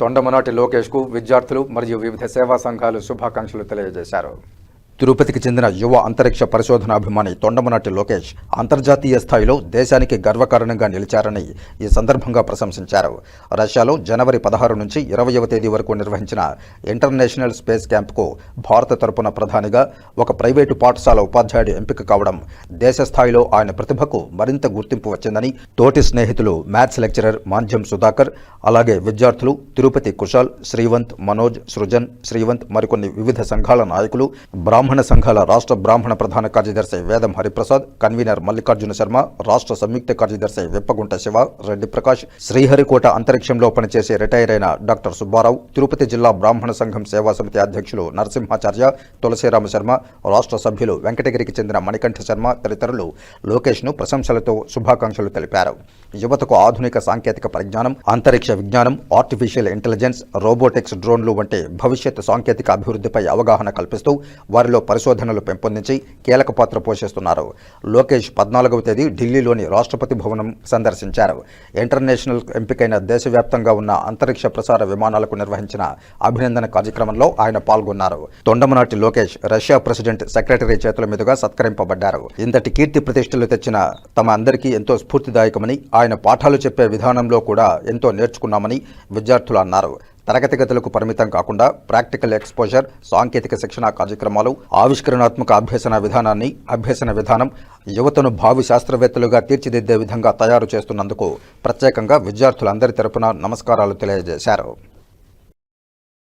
తొండమనాటి లోకేష్కు విద్యార్థులు మరియు వివిధ సేవా సంఘాలు శుభాకాంక్షలు తెలియజేశారు. తిరుపతికి చెందిన యువ అంతరిక్ష పరిశోధనాభిమాని తొండమనాటి లోకేష్ అంతర్జాతీయ స్థాయిలో దేశానికి గర్వకారణంగా నిలిచారని ఈ సందర్భంగా ప్రశంసించారు. రష్యాలో జనవరి పదహారు నుంచి ఇరవయవ తేదీ వరకు నిర్వహించిన ఇంటర్నేషనల్ స్పేస్ క్యాంప్కు భారత తరపున ప్రధానిగా ఒక ప్రైవేటు పాఠశాల ఉపాధ్యాయుడు ఎంపిక కావడం దేశ స్థాయిలో ఆయన ప్రతిభకు మరింత గుర్తింపు వచ్చిందని తోటి స్నేహితులు మ్యాథ్స్ లెక్చరర్ మాంధ్యం సుధాకర్ అలాగే విద్యార్థులు తిరుపతి కుశాల్ శ్రీవంత్ మనోజ్ సృజన్ శ్రీవంత్ మరికొన్ని వివిధ సంఘాల నాయకులు బ్రాహ్మ బ్రాహ్మణ సంఘాల రాష్ట్ర బ్రాహ్మణ ప్రధాన కార్యదర్శి వేదం హరిప్రసాద్ కన్వీనర్ మల్లికార్జున శర్మ రాష్ట్ర సంయుక్త కార్యదర్శి విప్పగుంట శివ రెడ్డి ప్రకాష్ శ్రీహరికోట అంతరిక్షంలో పనిచేసే రిటైర్ అయిన డాక్టర్ సుబ్బారావు తిరుపతి జిల్లా బ్రాహ్మణ సంఘం సేవా సమితి అధ్యక్షులు నరసింహాచార్య తులసిరామ శర్మ రాష్ట్ర సభ్యులు వెంకటగిరికి చెందిన మణికంఠ శర్మ తదితరులు లోకేష్ను ప్రశంసలతో శుభాకాంక్షలు తెలిపారు. యువతకు ఆధునిక సాంకేతిక పరిజ్ఞానం అంతరిక్ష విజ్ఞానం ఆర్టిఫిషియల్ ఇంటెలిజెన్స్ రోబోటిక్స్ డ్రోన్లు వంటి భవిష్యత్ సాంకేతిక అభివృద్ధిపై అవగాహన కల్పిస్తూ వారిలో పరిశోధనలు పెంపొందించి కీలక పాత్ర పోషిస్తున్నారు. లోకేష్ పద్నాలుగవ తేదీ ఢిల్లీలోని రాష్ట్రపతి భవనం సందర్శించారు. ఇంటర్నేషనల్ ఎంపికైన దేశవ్యాప్తంగా ఉన్న అంతరిక్ష ప్రసార విమానాలకు నిర్వహించిన అభినందన కార్యక్రమంలో ఆయన పాల్గొన్నారు. Tondamanati Lokesh Russia president secretary చేతుల మీదుగా సత్కరింపబడ్డారు. ఇంతటి కీర్తి ప్రతిష్టలు తెచ్చిన తమ అందరికీ ఎంతో స్ఫూర్తిదాయకమని ఆయన పాఠాలు చెప్పే విధానంలో కూడా ఎంతో నేర్చుకున్నామని విద్యార్థులు అన్నారు. తరగతి గదులకు పరిమితం కాకుండా ప్రాక్టికల్ ఎక్స్పోజర్ సాంకేతిక శిక్షణ కార్యక్రమాలు ఆవిష్కరణాత్మక అభ్యసన విధానాన్ని అభ్యసన విధానం యువతను భావి శాస్త్రవేత్తలుగా తీర్చిదిద్దే విధంగా తయారు చేస్తున్నందుకు ప్రత్యేకంగా విద్యార్థులందరి తరపున నమస్కారాలు తెలియజేశారు.